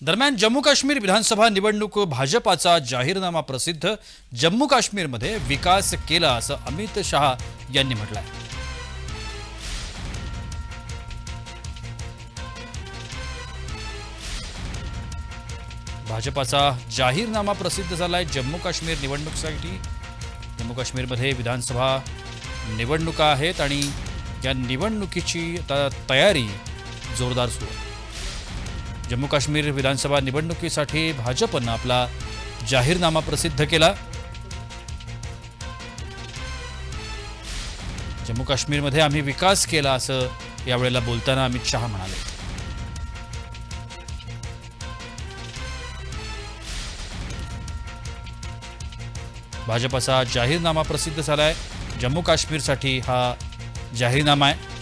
दरम्यान जम्मू काश्मीर विधानसभा निवडणूक भाजपाचा जाहीरनामा प्रसिद्ध. जम्मू काश्मीरमध्ये विकास केला असं अमित शहा यांनी म्हटलंय. भाजपाचा जाहीरनामा प्रसिद्ध झालाय जम्मू काश्मीर निवडणुकीसाठी. जम्मू काश्मीरमध्ये विधानसभा निवडणुका आहेत आणि या निवडणुकीची आता तयारी जोरदार सुरू आहे. जम्मू काश्मीर विधानसभा निवडणुकीसाठी भाजपनं आपला जाहीरनामा प्रसिद्ध केला. जम्मू काश्मीरमध्ये आम्ही विकास केला असं यावेळेला बोलताना अमित शहा म्हणाले. भाजपाचा जाहीरनामा प्रसिद्ध झालाय. जम्मू काश्मीरसाठी हा जाहीरनामा आहे.